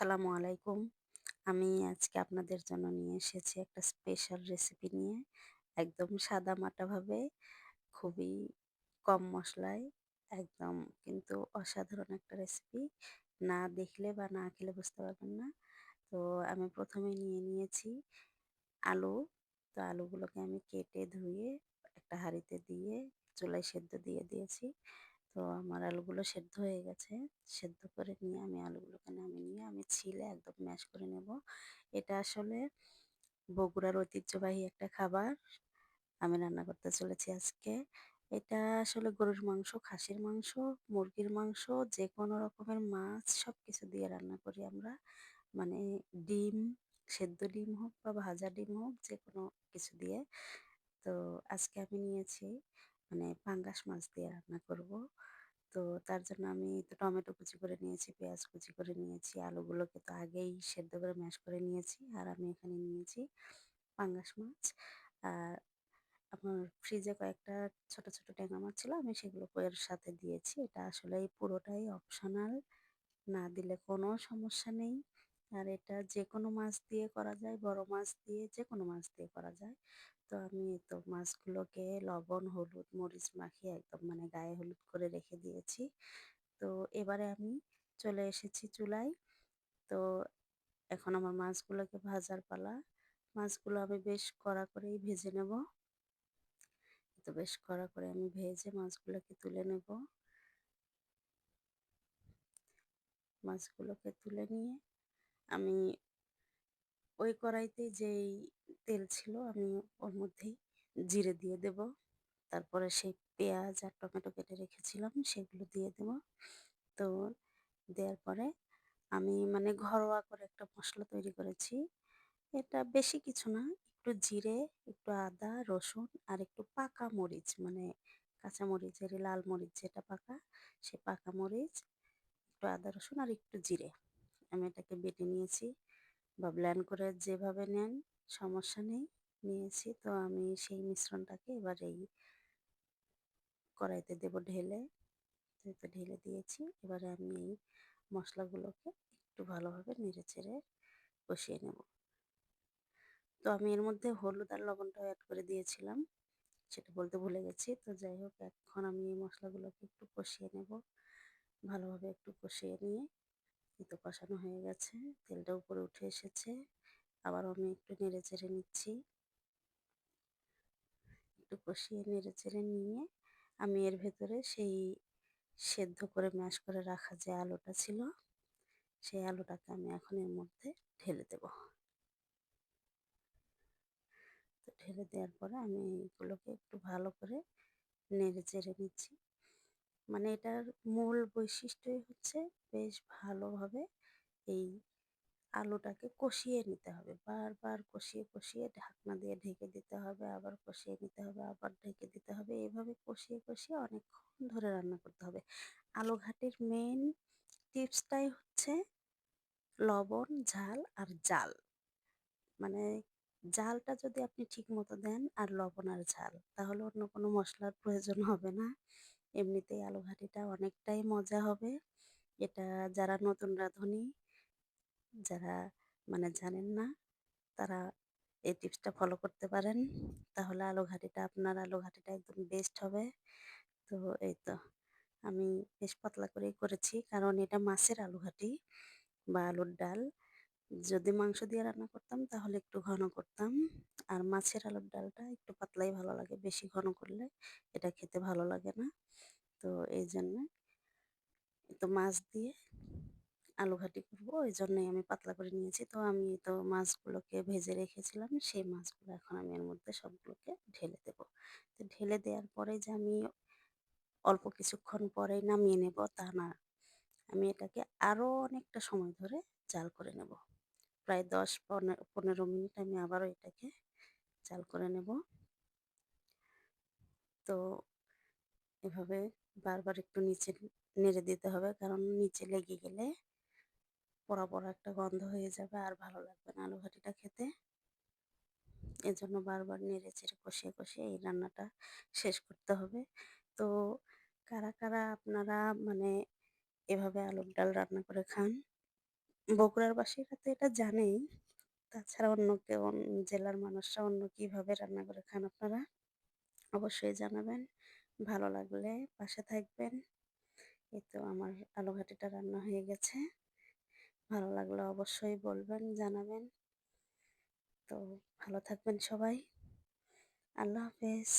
আসসালামু আলাইকুম। আমি আজকে আপনাদের জন্য নিয়ে এসেছি একটা স্পেশাল রেসিপি নিয়ে। একদম সাদা সাদামাটাভাবে খুবই কম মশলায়, একদম কিন্তু অসাধারণ একটা রেসিপি। না দেখলে বা না খেলে বুঝতে পারবেন না। তো আমি ১ম এ নিয়ে নিয়েছি আলু। তো আলুগুলোকে আমি কেটে ধুয়ে, একটা হাঁড়িতে দিয়ে, চুলায় সেদ্ধ দিয়ে দিয়েছি। তো আমার আলুগুলো সেদ্ধ হয়ে গেছে। সেদ্ধ করে নিয়ে আমি আলুগুলোকে নামিয়ে নিয়ে আমি ছিলে একদম ম্যাশ করে নেব। এটা আসলে বগুড়ার ঐতিহ্যবাহী একটা খাবার। আমি রান্না করতে চলেছি আজকে। এটা আসলে গরুর মাংস, খাসির মাংস, মুরগির মাংস যে কোনো রকমের মাছ সব কিছু দিয়ে রান্না করি আমরা। মানে ডিম, সেদ্ধ ডিম হোক বা ভাজা ডিম হোক যে কোনো কিছু দিয়ে। তো আজকে আমি নিয়েছি মানে পাঙ্গাস মাছ দিয়ে রান্না করব। তো তার জন্য আমি তো টমেটো কুচি করে নিয়েছি, পেঁয়াজ কুচি করে নিয়েছি, আলুগুলোকে তো আগেই সেদ্ধ করে ম্যাশ করে নিয়েছি। আর আমি এখানে নিয়েছি পাঙ্গাস মাছ। আর আমার ফ্রিজে কয়েকটা ছোট, ছোট ট্যাংরা মাছ ছিল আমি সেগুলো এর সাথে দিয়েছি। এটা আসলে পুরোটাই অপশনাল। না দিলে কোনো সমস্যা নেই। আর এটা যে কোনো মাছ দিয়ে করা যায়, বড় মাছ দিয়ে যে কোনো মাছ দিয়ে করা যায়। তো আমি তো মাছগুলোকে লবণ, হলুদ, মরিচ মাখিয়ে একদম মানে গায়ে হলুদ করে রেখে দিয়েছি। তো এবারে আমি চলে এসেছি চুলায়। তো এখন আমার মাছগুলোকে ভাজার পালা। মাছগুলো আমি বেশ কড়া করেই ভেজে নেব। তো বেশ কড়া করে আমি ভেজে মাছগুলোকে তুলে নেব। মাছগুলোকে তুলে নিয়ে আমি ওই কড়াইতে যেই তেল ছিল আমি ওর মধ্যেই জিরে দিয়ে দেব। তারপরে সেই পেঁয়াজ আর টমেটো কেটে রেখেছিলাম, সেগুলো দিয়ে দেব। তো দেওয়ার পরে আমি মানে ঘরোয়া করে একটা মশলা তৈরি করেছি। এটা বেশি কিছু না, একটু জিরে, একটু আদা, রসুন আর একটু পাকা মরিচ মানে কাঁচা মরিচের লাল মরিচ যেটা পাকা, সে পাকা মরিচ, একটু আদা, রসুন আর একটু জিরে। আমি এটাকে বেটে নিয়েছি। বা ব্ল্যান্ড করে যেভাবে নেন, সমস্যা নেই, নিয়েছি। তো আমি সেই মিশ্রণটাকে এবার এই কড়াইতে দেব ঢেলে। তো ঢেলে দিয়েছি। এবারে আমি এই মশলাগুলোকে একটু ভালোভাবে নেড়ে চেড়ে কষিয়ে নেব। তো আমি এর মধ্যে হলুদ আর লবণটাও অ্যাড করে দিয়েছিলাম। সেটা বলতে ভুলে গেছি। তো যাই হোক, এখন আমি এই মশলাগুলোকে একটু কষিয়ে নেব। ভালোভাবে একটু কষিয়ে নিয়ে তো কষানো হয়ে গেছে, তেলটা উপরে উঠে এসেছে আবার আমি একটু নেড়ে চেড়ে নিচ্ছি। একটু কষিয়ে নেড়ে চেড়ে নিয়ে আমি এর ভেতরে সেই সেদ্ধ করে ম্যাশ করে রাখা যে আলুটা ছিল, সেই আলুটাকে আমি এখন এর মধ্যে ঢেলে দেব। তো ঢেলে দেওয়ার পরে আমি এইগুলোকে একটু ভালো করে নেড়ে চেড়ে নিচ্ছি। মানে এটার মূল বৈশিষ্ট্যই হচ্ছে বেশ ভালোভাবে এই আলুটাকে কষিয়ে নিতে হবে। বারবার কষিয়ে কষিয়ে ঢাকনা দিয়ে ঢেকে দিতে হবে, আবার কষিয়ে নিতে হবে, আবার ঢেকে দিতে হবে। এভাবে কষিয়ে কষিয়ে অনেকক্ষণ ধরে রান্না করতে হবে। আলু ঘাটির মেন টিপসটাই হচ্ছে লবণ, ঝাল আর জাল। মানে জালটা যদি আপনি ঠিক মতো দেন আর লবণ আর ঝাল, তাহলে অন্য কোনো মশলার প্রয়োজন হবে না। এমনিতেই আলু ঘাটিটা অনেকটাই মজা হবে। এটা যারা নতুন রাঁধুনি, যারা মানে জানেন না, তারা এই টিপসটা ফলো করতে পারেন। তাহলে আলু ঘাটিটা আপনার আলু ঘাটিটা একদম বেস্ট হবে। তো এই তো, আমি বেশ পাতলা করেই করেছি, কারণ এটা মাছের আলু ঘাটি বা আলুর ডাল। যদি মাংস দিয়ে রান্না করতাম, তাহলে একটু ঘন করতাম। আর মাছের আলুর ডালটা একটু পাতলাই ভালো লাগে, বেশি ঘন করলে এটা খেতে ভালো লাগে না। তো এই জন্য তো মাছ দিয়ে আলু ঘাটি করব ওই জন্যই আমি পাতলা করে নিয়েছি। তো আমি তো মাছগুলোকে ভেজে রেখেছিলাম, সেই মাছগুলো এখন আমি এর মধ্যে সবগুলোকে ঢেলে দেব। তো ঢেলে দেওয়ার পরে যে আমি অল্প কিছুক্ষণ পরে নামিয়ে নেব, তা না। আমি এটাকে আরও অনেকটা সময় ধরে জাল করে নেব। প্রায় দশ পনেরো মিনিট আমি আবারও এটাকে চাল করে নেব। তো এভাবে বারবার একটু নিচে নেড়ে দিতে হবে, কারণ নিচে লেগে গেলে পোড়া পোড়া একটা গন্ধ হয়ে যাবে আর ভালো লাগবে না আলু ঘাটিটা খেতে। এজন্য বারবার নেড়ে চেড়ে কষিয়ে কষিয়ে এই রান্নাটা শেষ করতে হবে। তো কারা কারা আপনারা মানে এভাবে আলুর ডাল রান্না করে খান বগুড়ার বাসীরা তো এটা জানেই। তাছাড়া অন্য কেউ জেলার মানুষরা অন্য কীভাবে রান্না করে খান আপনারা? অবশ্যই জানাবেন। ভালো লাগলে পাশে থাকবেন। এই তো আমার আলু ঘাটিটা রান্না হয়ে গেছে। ভালো লাগলে অবশ্যই বলবেন, জানাবেন। তো ভালো থাকবেন সবাই। আল্লাহ হাফেজ।